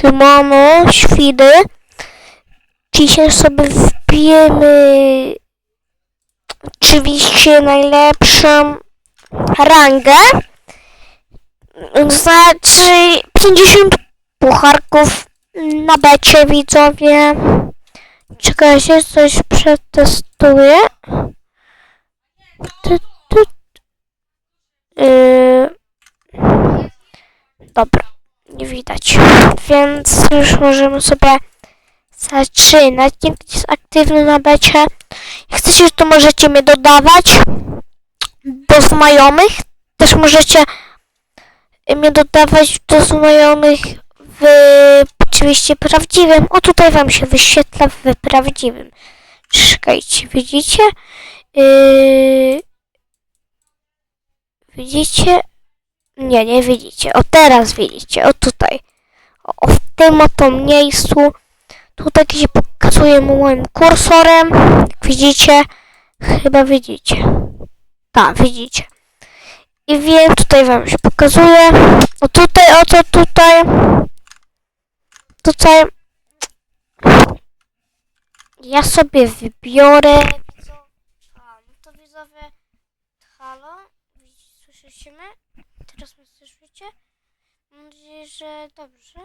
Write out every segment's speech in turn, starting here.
Siemano, świdy. Dzisiaj sobie wbijemy oczywiście najlepszą rangę. Znaczy 50 pucharków na becie widzowie. Czekajcie, coś przetestuję. Tu, tu. Yy. Dobra, nie widać. Więc już możemy sobie zaczynać. Nie ktoś jest aktywny na becie. Jak chcecie, to możecie mnie dodawać do znajomych. Też możecie mnie dodawać do znajomych w oczywiście prawdziwym. O, tutaj wam się wyświetla w prawdziwym. Czekajcie, widzicie? Yy... Widzicie? Nie, nie widzicie. O, teraz widzicie. O, tutaj. O, o w tym oto miejscu. Tutaj się pokazuje moim kursorem. Widzicie. Chyba widzicie. Tak, widzicie. I wiem, tutaj wam się pokazuje. O tutaj, o co tutaj. Tutaj. Ja sobie wybiorę. No. Halo? słyszymy? Teraz mnie słyszycie? Mam nadzieję, że dobrze.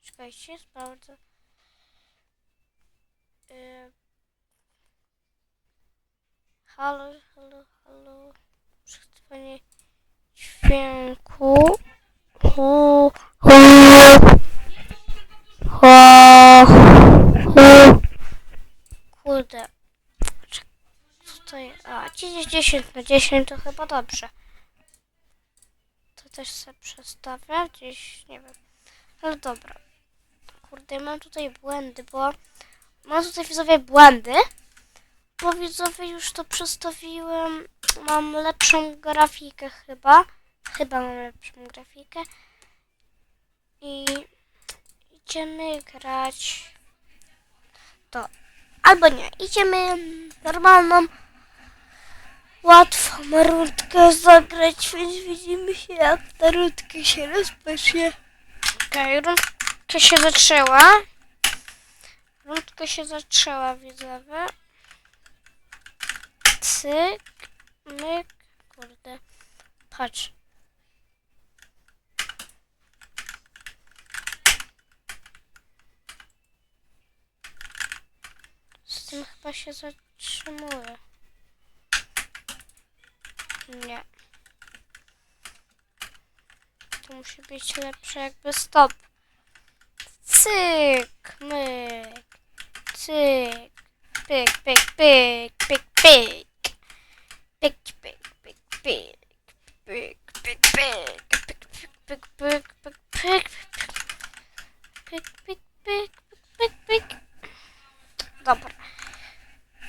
Czekajcie, jest bardzo... Yy... Halo, halo, halo. Przygotowanie dźwięku. Ho, ho. Ho, ho. Kurde. Co to jest? A, 10 na 10 to chyba dobrze. Też sobie przestawię gdzieś, nie wiem. Ale dobra. Kurde, mam tutaj błędy, bo mam tutaj widzowie błędy. Bo widzowie już to przestawiłem. Mam lepszą grafikę chyba. Chyba mam lepszą grafikę. I idziemy grać to. Albo nie, idziemy normalną łatwą rundkę zagrać, więc widzimy się jak ta rundka się rozpocznie. Okej, rundka się zaczęła. Rundka się zaczęła, widzowie. Cyk, myk, kurde. Patrz. Z tym chyba się zatrzymuje. Nie. To musi być lepsze jakby stop. Cyk, myk, cyk, pyk, pyk, pyk, pyk, pyk. Pyk, pyk, pyk, pyk, pyk, pyk, pyk, pyk, pyk, pyk, pyk, pyk, pyk, pyk, pyk, pyk. Dobra.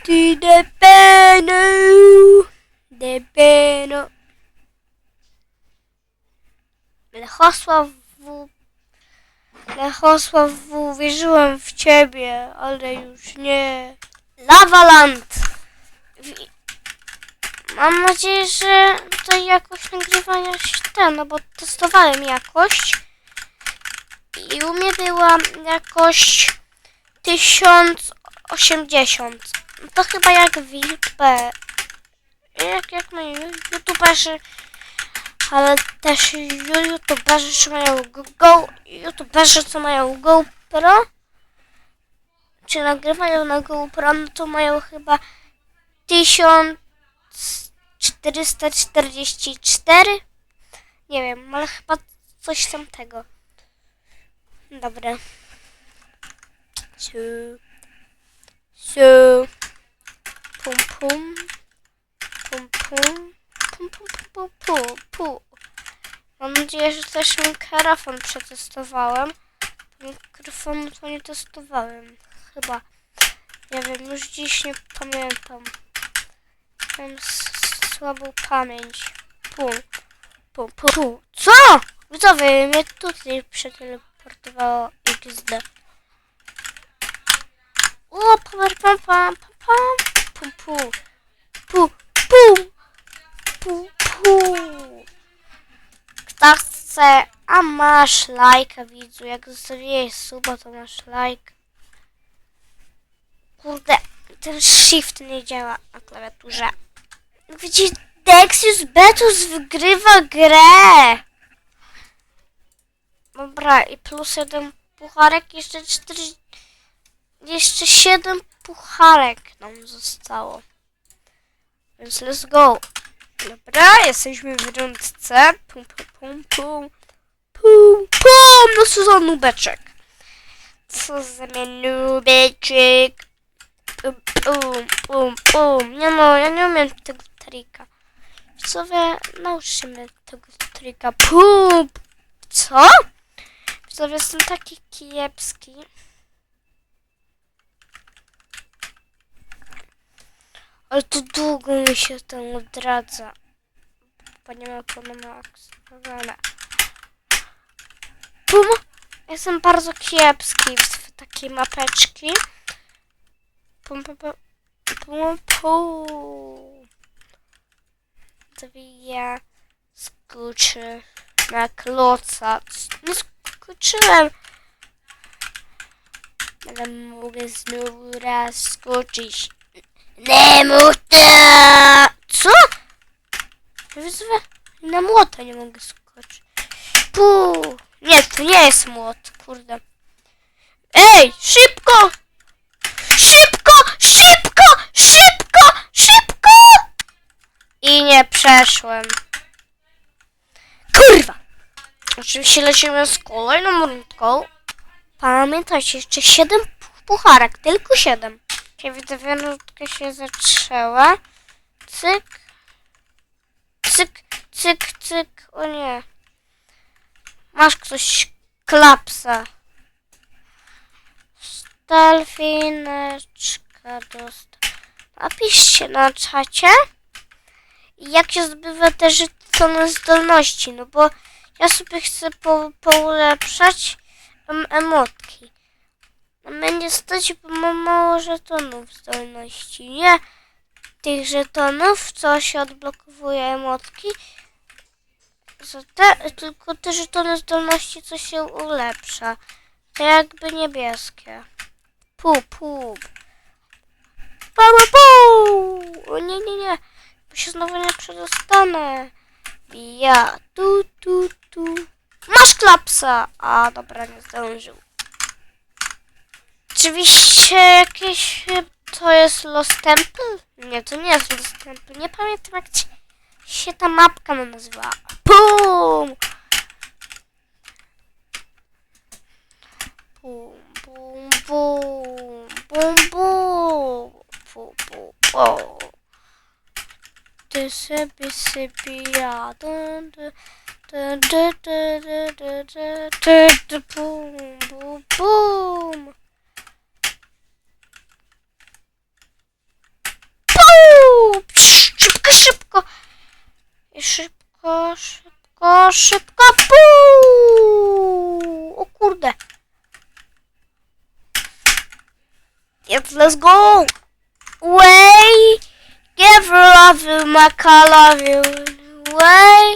Ty de penu, de penu. Lechosław W. Lechosław W. Wierzyłem w ciebie, ale już nie. Lavaland. Mam nadzieję, że tutaj jakość nagrywania się ten, no bo testowałem jakość. I u mnie była jakość 1080. No To chyba jak w YouTube. Jak, jak mają youtuberzy, ale też youtuberzy, co mają go, youtuberzy, co mają GoPro, czy nagrywają na GoPro, no to mają chyba 1444. Nie wiem, ale chyba coś tamtego. Dobra. Su. Su. Pum. Pum pum. Pum pum pum pum pum pum. Mam nadzieję, że też mikrofon przetestowałem. Mikrofonu to nie testowałem. Chyba. Nie wiem, już dziś nie pamiętam. Mam słabą pamięć. Pum. Pum, pum, pum. Co? Widzowie, mnie tutaj przeteleportowało XD. O, power pam pam pam pam pum pum pu pum pu pu Kto chce A masz lajka, widzu. Jak zostawiłeś suba, to masz lajk. Kurde, ten shift nie działa na klawiaturze. Widzisz, Dexius Betus wygrywa grę. Dobra, i plus jeden pucharek, jeszcze cztery... Jeszcze siedem pucharek nam zostało. Więc let's go. Dobra, jesteśmy w rundce. Pum, pum, pum, pum. Co za nubeczek. Co za nubeczek. Pum, pum, pum. Nie no, ja nie umiem tego trika. Co wy, nauczcie mnie tego trika. Pum. Co? Co jestem taki kiepski. Ale to długo mi się to odradza. Bo nie ma to na. Pum! Jestem bardzo kiepski w takie mapeczki. Pum, pum, pum. Pum, pum. Zawija. Skuczy. Na kloca. Nie skoczyłem. Ale mogę znowu raz skoczyć. Nie to! Co? Wyzwę? Na młota nie mogę skoczyć. Puu! Nie, to nie jest młot, kurde. Ej, szybko! Szybko! Szybko! Szybko! Szybko! I nie przeszłem. Kurwa! Oczywiście lecimy z kolejną rundką. Pamiętajcie, jeszcze 7 pucharek, tylko 7. Kiedy rundka się zaczęła. Cyk. Cyk, cyk, cyk. O nie. Masz ktoś klapsa. Stalfineczka dostał. Napiszcie na czacie, jak się zbywa te żetony zdolności, no bo ja sobie chcę po, poulepszać em, emotki. A mnie niestety bo mam mało żetonów zdolności. Nie tych żetonów, co się odblokowuje emotki, za te, tylko te żetony zdolności, co się ulepsza. To jakby niebieskie. Pu, pu. Pa, pa, pu. O nie, nie, nie. Bo się znowu nie przedostanę. Ja, tu, tu, tu. Masz klapsa! A, dobra, nie zdążył. Oczywiście jakieś... To jest Lost Temple? Nie, to nie jest Lost Temple. Nie pamiętam jak ci- się ta mapka nazywa. Pum! Pum, pum, pum, pum, pum, pum, pum, pum. Ty sobie sobie ja, dun, dun, dun, dun, dun, dun, dun, dun, dun, dun, pum, pum, pum. Puu! Psz, Szybko, szybko. I szybko, szybko. Puu! O kurde. Yes, let's go. Way. Give love you, Maka, love you. Way.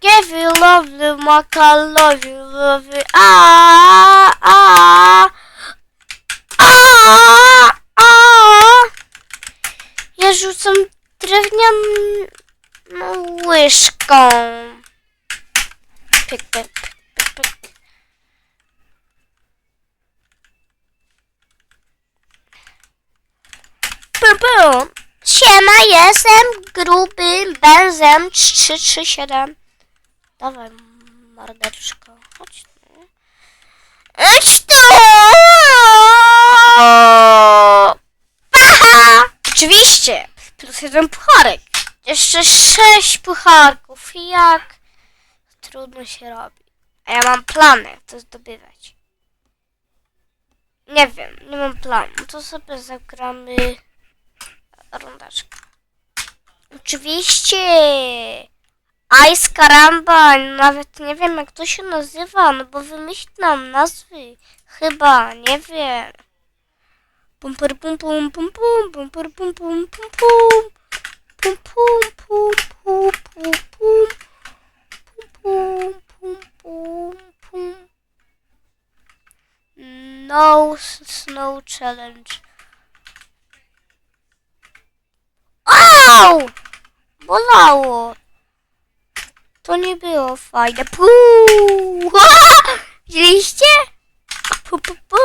Give you love you, Maka, love you, love you. Ah, ah. Ah, ah. Ja rzucam drewnianą łyżką. Pyk, pyk, pyk, pyk. Pum, pum. Siema, jestem grubym benzem 337. Dawaj, mordeczko. Chodź tu. Chodź tu! Aha! Oczywiście! Plus jeden pucharek. Jeszcze sześć pucharków. Jak trudno się robi. A ja mam plany, jak to zdobywać. Nie wiem, nie mam planu. To sobie zagramy rundaczkę. Oczywiście! Ice Karamba, nawet nie wiem jak to się nazywa, no bo wymyślam nazwy. Chyba, nie wiem. Pum pum pum pum pum pum pum pum pum pum pum pum pum pum pum pum Pum, pum. No snow challenge. Au! Bolało. To nie było fajne. Puu! Widzieliście? Pu, pu, pu.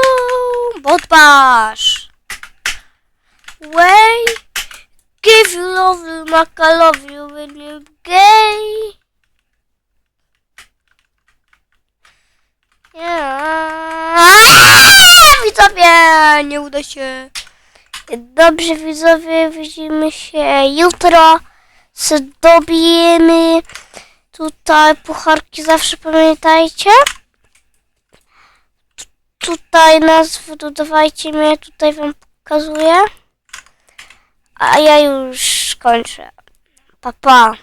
Bodbasz. Way. Give you love you, maka love you when you're gay. Nie uda się. Dobrze, widzowie, widzimy się jutro. Zdobijemy tutaj pucharki, zawsze pamiętajcie. Tu- Tutaj nazwy dodawajcie mnie, tutaj wam pokazuję. A ja już kończę. Pa, pa.